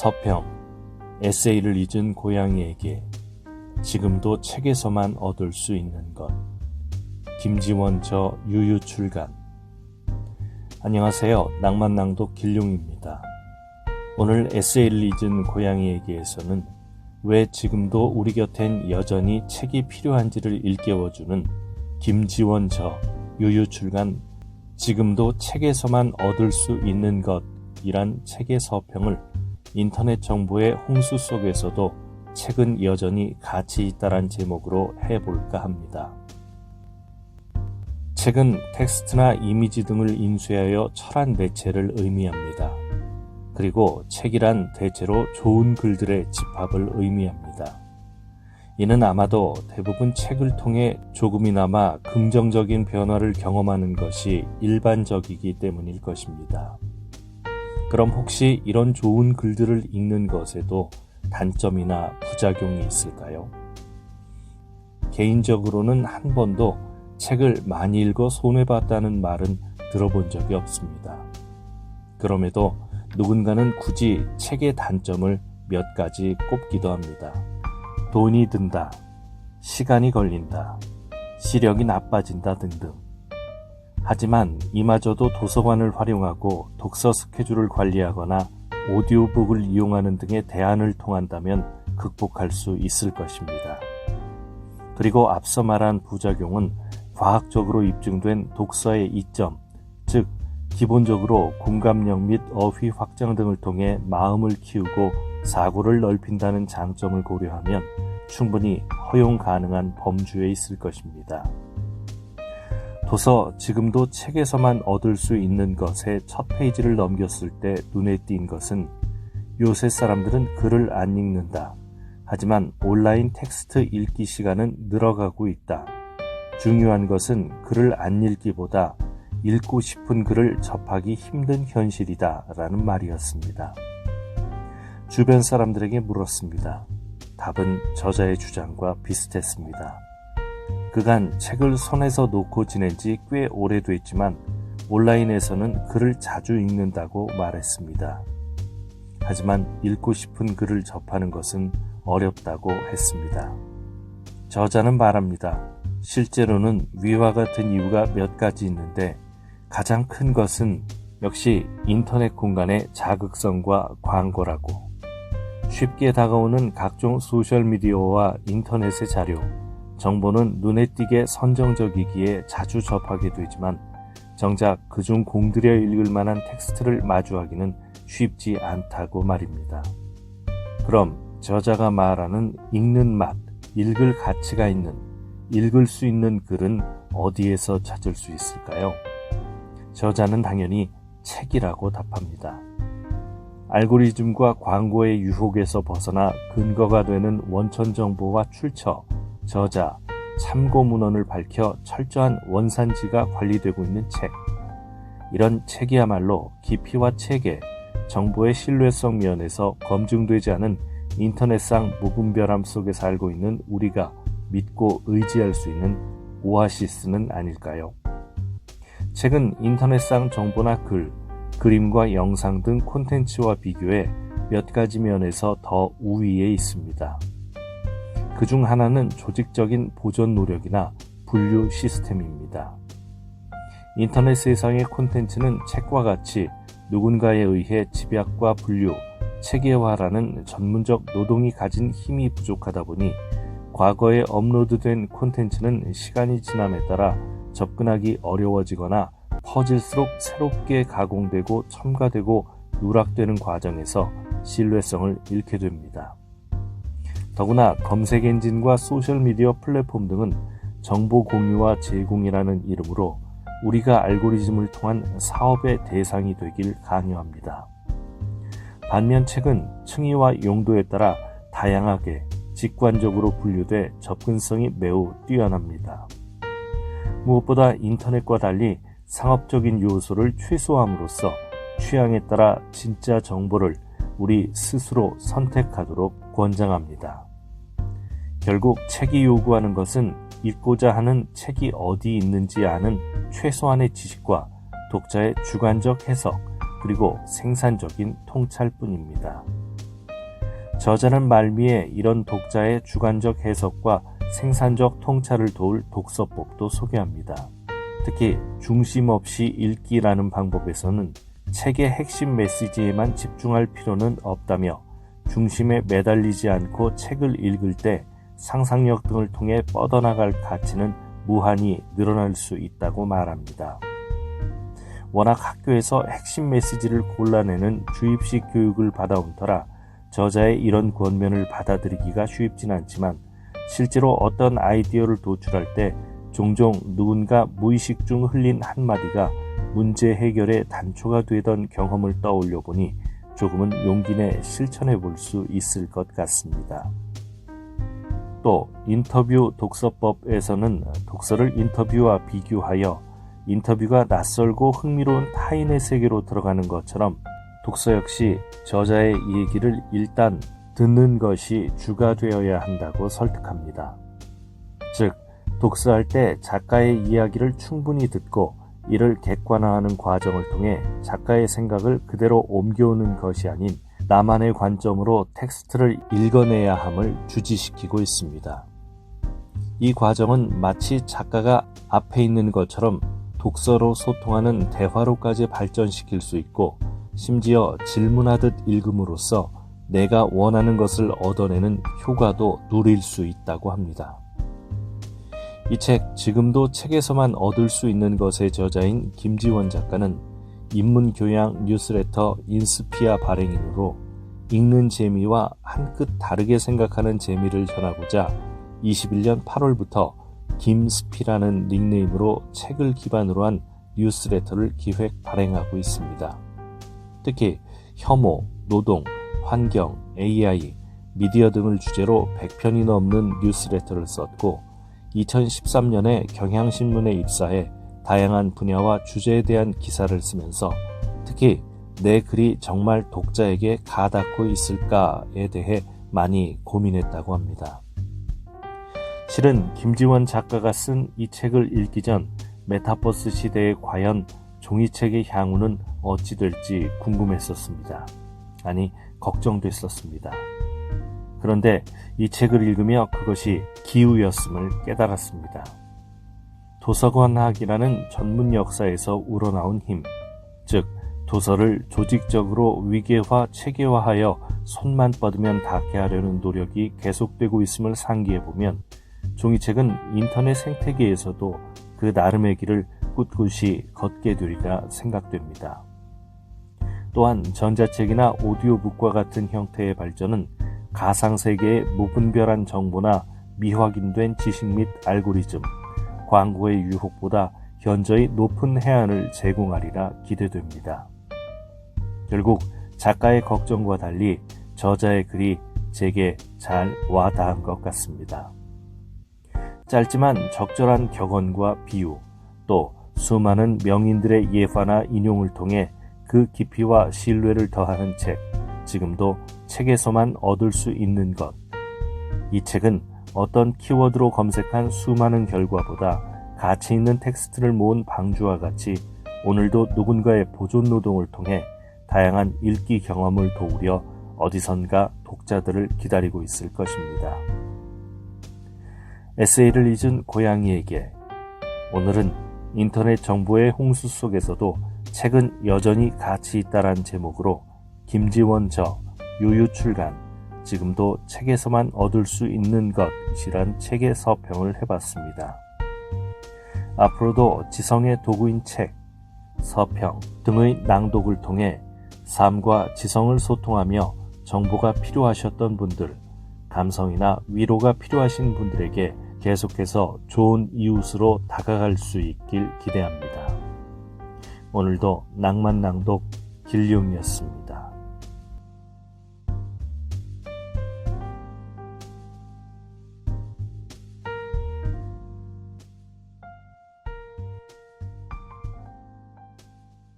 서평 에세이를 잊은 고양이에게 지금도 책에서만 얻을 수 있는 것. 김지원 저 유유 출간. 안녕하세요. 낭만낭독 길룡입니다. 오늘 에세이를 잊은 고양이에게에서는 왜 지금도 우리 곁엔 여전히 책이 필요한지를 일깨워주는 김지원 저 유유 출간 지금도 책에서만 얻을 수 있는 것이란 책의 서평을 인터넷 정보의 홍수 속에서도 책은 여전히 가치 있다란 제목으로 해볼까 합니다. 책은 텍스트나 이미지 등을 인쇄하여 철한 매체를 의미합니다. 그리고 책이란 대체로 좋은 글들의 집합을 의미합니다. 이는 아마도 대부분 책을 통해 조금이나마 긍정적인 변화를 경험하는 것이 일반적이기 때문일 것입니다. 그럼 혹시 이런 좋은 글들을 읽는 것에도 단점이나 부작용이 있을까요? 개인적으로는 한 번도 책을 많이 읽어 손해봤다는 말은 들어본 적이 없습니다. 그럼에도 누군가는 굳이 책의 단점을 몇 가지 꼽기도 합니다. 돈이 든다, 시간이 걸린다, 시력이 나빠진다 등등. 하지만 이마저도 도서관을 활용하고 독서 스케줄을 관리하거나 오디오북을 이용하는 등의 대안을 통한다면 극복할 수 있을 것입니다. 그리고 앞서 말한 부작용은 과학적으로 입증된 독서의 이점, 즉, 기본적으로 공감력 및 어휘 확장 등을 통해 마음을 키우고 사고를 넓힌다는 장점을 고려하면 충분히 허용 가능한 범주에 있을 것입니다. 도서 지금도 책에서만 얻을 수 있는 것의 첫 페이지를 넘겼을 때 눈에 띈 것은 요새 사람들은 글을 안 읽는다. 하지만 온라인 텍스트 읽기 시간은 늘어가고 있다. 중요한 것은 글을 안 읽기보다 읽고 싶은 글을 접하기 힘든 현실이다. 라는 말이었습니다. 주변 사람들에게 물었습니다. 답은 저자의 주장과 비슷했습니다. 그간 책을 손에서 놓고 지낸 지 꽤 오래됐지만 온라인에서는 글을 자주 읽는다고 말했습니다. 하지만 읽고 싶은 글을 접하는 것은 어렵다고 했습니다. 저자는 말합니다. 실제로는 위와 같은 이유가 몇 가지 있는데 가장 큰 것은 역시 인터넷 공간의 자극성과 광고라고. 쉽게 다가오는 각종 소셜미디어와 인터넷의 자료, 정보는 눈에 띄게 선정적이기에 자주 접하게 되지만 정작 그중 공들여 읽을 만한 텍스트를 마주하기는 쉽지 않다고 말입니다. 그럼 저자가 말하는 읽는 맛, 읽을 가치가 있는, 읽을 수 있는 글은 어디에서 찾을 수 있을까요? 저자는 당연히 책이라고 답합니다. 알고리즘과 광고의 유혹에서 벗어나 근거가 되는 원천 정보와 출처, 저자, 참고 문헌을 밝혀 철저한 원산지가 관리되고 있는 책. 이런 책이야말로 깊이와 체계, 정보의 신뢰성 면에서 검증되지 않은 인터넷상 무분별함 속에 살고 있는 우리가 믿고 의지할 수 있는 오아시스는 아닐까요? 책은 인터넷상 정보나 글, 그림과 영상 등 콘텐츠와 비교해 몇 가지 면에서 더 우위에 있습니다. 그 중 하나는 조직적인 보존 노력이나 분류 시스템입니다. 인터넷 세상의 콘텐츠는 책과 같이 누군가에 의해 집약과 분류, 체계화라는 전문적 노동이 가진 힘이 부족하다 보니 과거에 업로드된 콘텐츠는 시간이 지남에 따라 접근하기 어려워지거나 퍼질수록 새롭게 가공되고 첨가되고 누락되는 과정에서 신뢰성을 잃게 됩니다. 더구나 검색 엔진과 소셜미디어 플랫폼 등은 정보 공유와 제공이라는 이름으로 우리가 알고리즘을 통한 사업의 대상이 되길 강요합니다. 반면 책은 층위와 용도에 따라 다양하게 직관적으로 분류돼 접근성이 매우 뛰어납니다. 무엇보다 인터넷과 달리 상업적인 요소를 최소함으로써 취향에 따라 진짜 정보를 우리 스스로 선택하도록 권장합니다. 결국 책이 요구하는 것은 읽고자 하는 책이 어디 있는지 아는 최소한의 지식과 독자의 주관적 해석, 그리고 생산적인 통찰뿐입니다. 저자는 말미에 이런 독자의 주관적 해석과 생산적 통찰을 도울 독서법도 소개합니다. 특히 중심 없이 읽기라는 방법에서는 책의 핵심 메시지에만 집중할 필요는 없다며 중심에 매달리지 않고 책을 읽을 때 상상력 등을 통해 뻗어나갈 가치는 무한히 늘어날 수 있다고 말합니다. 워낙 학교에서 핵심 메시지를 골라내는 주입식 교육을 받아온 터라 저자의 이런 권면을 받아들이기가 쉽진 않지만 실제로 어떤 아이디어를 도출할 때 종종 누군가 무의식 중 흘린 한마디가 문제 해결의 단초가 되던 경험을 떠올려 보니 조금은 용기 내 실천해 볼 수 있을 것 같습니다. 또 인터뷰 독서법에서는 독서를 인터뷰와 비교하여 인터뷰가 낯설고 흥미로운 타인의 세계로 들어가는 것처럼 독서 역시 저자의 얘기를 일단 듣는 것이 주가 되어야 한다고 설득합니다. 즉, 독서할 때 작가의 이야기를 충분히 듣고 이를 객관화하는 과정을 통해 작가의 생각을 그대로 옮겨오는 것이 아닌 나만의 관점으로 텍스트를 읽어내야 함을 주지시키고 있습니다. 이 과정은 마치 작가가 앞에 있는 것처럼 독서로 소통하는 대화로까지 발전시킬 수 있고 심지어 질문하듯 읽음으로써 내가 원하는 것을 얻어내는 효과도 누릴 수 있다고 합니다. 이 책 지금도 책에서만 얻을 수 있는 것의 저자인 김지원 작가는 인문교양 뉴스레터 인스피아 발행인으로 읽는 재미와 한 끗 다르게 생각하는 재미를 전하고자 21년 8월부터 김스피라는 닉네임으로 책을 기반으로 한 뉴스레터를 기획 발행하고 있습니다. 특히 혐오, 노동, 환경, AI, 미디어 등을 주제로 100편이 넘는 뉴스레터를 썼고 2013년에 경향신문에 입사해 다양한 분야와 주제에 대한 기사를 쓰면서 특히 내 글이 정말 독자에게 가닿고 있을까에 대해 많이 고민했다고 합니다. 실은 김지원 작가가 쓴 이 책을 읽기 전 메타버스 시대에 과연 종이책의 향후는 어찌 될지 궁금했었습니다. 아니, 걱정됐었습니다. 그런데 이 책을 읽으며 그것이 기우였음을 깨달았습니다. 도서관학이라는 전문 역사에서 우러나온 힘, 즉 도서를 조직적으로 위계화, 체계화하여 손만 뻗으면 닿게 하려는 노력이 계속되고 있음을 상기해 보면 종이책은 인터넷 생태계에서도 그 나름의 길을 꿋꿋이 걷게 되리라 생각됩니다. 또한 전자책이나 오디오북과 같은 형태의 발전은 가상세계의 무분별한 정보나 미확인된 지식 및 알고리즘, 광고의 유혹보다 현저히 높은 해안을 제공하리라 기대됩니다. 결국 작가의 걱정과 달리 저자의 글이 제게 잘 와닿은 것 같습니다. 짧지만 적절한 격언과 비유, 또 수많은 명인들의 예화나 인용을 통해 그 깊이와 신뢰를 더하는 책, 지금도 책에서만 얻을 수 있는 것. 이 책은 어떤 키워드로 검색한 수많은 결과보다 가치 있는 텍스트를 모은 방주와 같이 오늘도 누군가의 보존 노동을 통해 다양한 읽기 경험을 도우려 어디선가 독자들을 기다리고 있을 것입니다. 에세이를 잊은 고양이에게 오늘은 인터넷 정보의 홍수 속에서도 책은 여전히 가치 있다란 제목으로 김지원 저 유유 출간 지금도 책에서만 얻을 수 있는 것이란 책의 서평을 해봤습니다. 앞으로도 지성의 도구인 책, 서평 등의 낭독을 통해 삶과 지성을 소통하며 정보가 필요하셨던 분들, 감성이나 위로가 필요하신 분들에게 계속해서 좋은 이웃으로 다가갈 수 있길 기대합니다. 오늘도 낭만 낭독 길룡이었습니다.